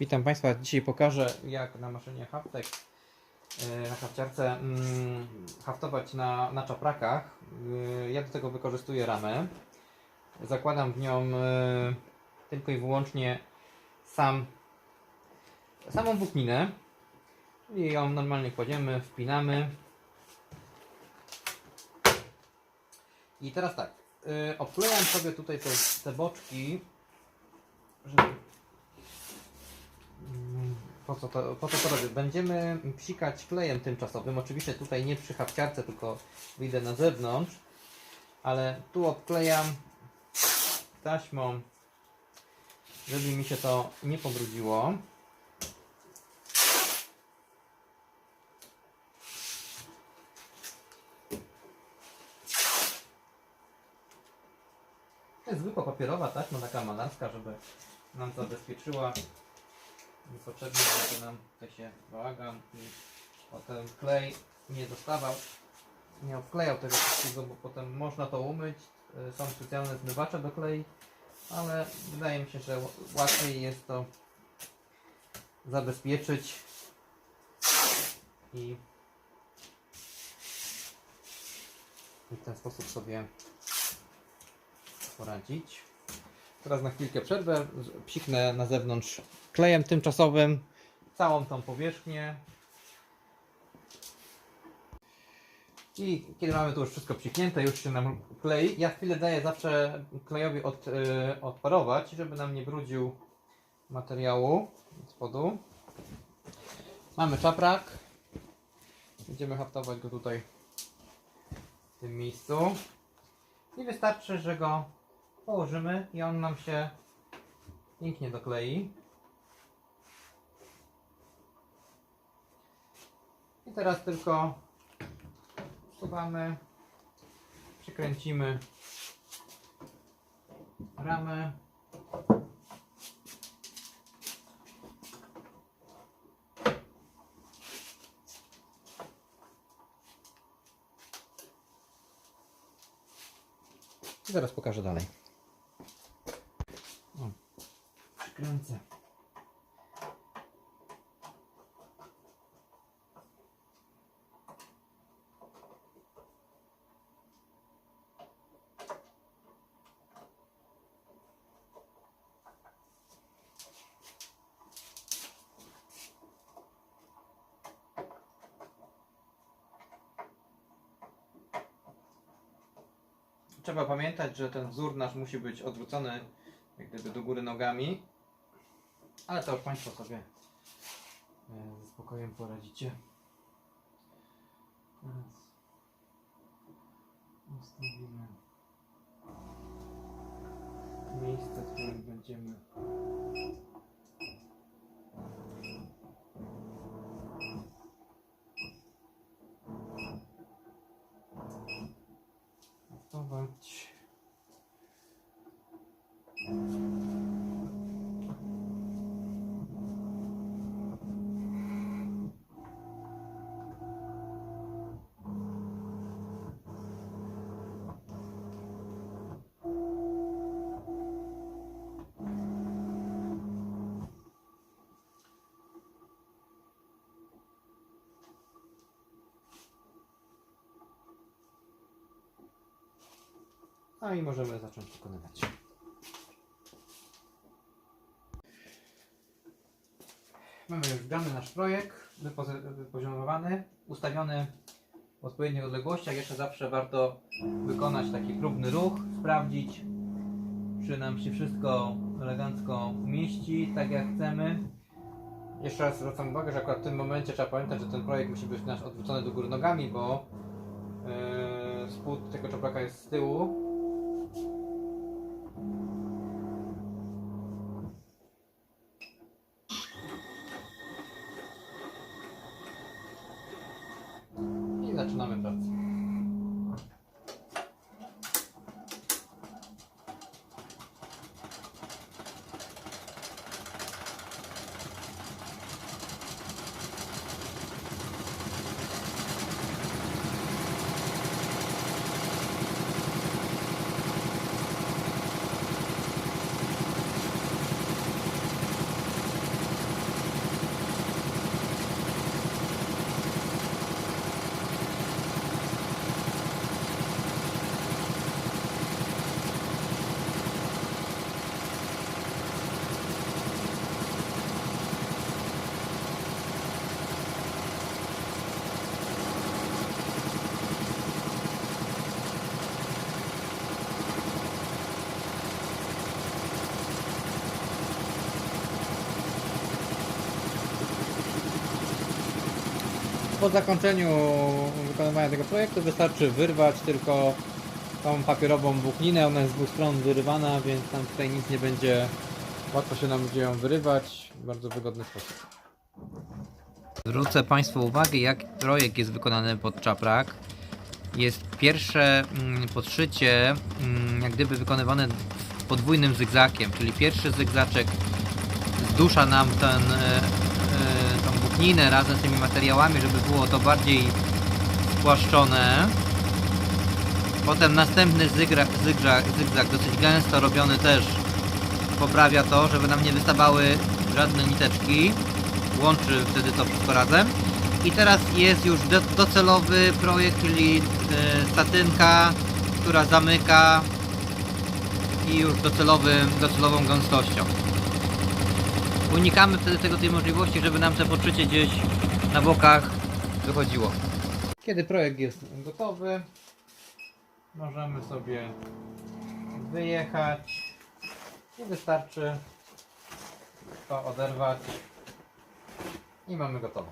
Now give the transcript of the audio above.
Witam Państwa. Dzisiaj pokażę jak na maszynie Haftek e, na hafciarce mm, haftować na, na czaprakach. E, Ja do tego wykorzystuję ramę. Zakładam w nią e, tylko i wyłącznie sam, samą włókninę. Czyli ją normalnie kładziemy, wpinamy. I teraz tak, obklejam sobie tutaj te, te boczki, żeby Po co, to, po co to robię? Będziemy psikać klejem tymczasowym. Oczywiście tutaj nie przy hafciarce, tylko wyjdę na zewnątrz. Ale tu obklejam taśmą, żeby mi się to nie pobrudziło. Zwykła papierowa taśma, taka malarska, żeby nam zabezpieczyła niepotrzebnie, żeby nam to się bałagan i potem klej nie dostawał, nie obklejał tego wszystkiego, bo potem można to umyć. Y, Są specjalne zmywacze do klei, ale wydaje mi się, że łatwiej jest to zabezpieczyć i, i w ten sposób sobie poradzić. Teraz na chwilkę przerwę, psiknę na zewnątrz klejem tymczasowym całą tą powierzchnię. I kiedy mamy tu już wszystko psiknięte, już się nam klei, ja chwilę daję zawsze klejowi od, y, odparować, żeby nam nie brudził materiału od spodu. Mamy czaprak. Będziemy haftować go tutaj w tym miejscu. I wystarczy, że go położymy i on nam się pięknie doklei. I teraz tylko wsuwamy, przykręcimy ramę. I zaraz pokażę dalej. Przykręcę. Trzeba pamiętać, że ten wzór nasz musi być odwrócony jak gdyby do góry nogami. Ale to Państwo sobie e, ze spokojem poradzicie. Teraz ustawimy miejsce, w którym będziemy gotować. A i możemy zacząć wykonywać. Mamy już wgrany nasz projekt, wypoziomowany, ustawiony w odpowiednich odległościach. Jeszcze zawsze warto wykonać taki próbny ruch, sprawdzić, czy nam się wszystko elegancko umieści, tak jak chcemy. Jeszcze raz zwracam uwagę, że akurat w tym momencie trzeba pamiętać, że ten projekt musi być nasz odwrócony do góry nogami, bo yy, spód tego czoplaka jest z tyłu, I zaczynamy pracę. Po zakończeniu wykonywania tego projektu wystarczy wyrwać tylko tą papierową włókninę, ona jest z dwóch stron wyrywana, więc tam tutaj nic nie będzie, łatwo się nam będzie ją wyrywać w bardzo wygodny sposób. Zwrócę Państwu uwagę, jak projekt jest wykonany pod czaprak. Jest pierwsze mm, podszycie, mm, jak gdyby wykonywane podwójnym zygzakiem, czyli pierwszy zygzaczek zdusza nam ten, włókninę razem z tymi materiałami, żeby było to bardziej spłaszczone. Potem następny zygra, zygzak, zygzak, dosyć gęsto robiony też poprawia to, żeby nam nie wystawały żadne niteczki. Łączy wtedy to wszystko razem. I teraz jest już do, docelowy projekt, czyli e, statynka, która zamyka i już docelowym, docelową gęstością. Unikamy wtedy tego tej możliwości, żeby nam te podszycie gdzieś na bokach wychodziło. Kiedy projekt jest gotowy, możemy sobie wyjechać i wystarczy to oderwać i mamy gotowe.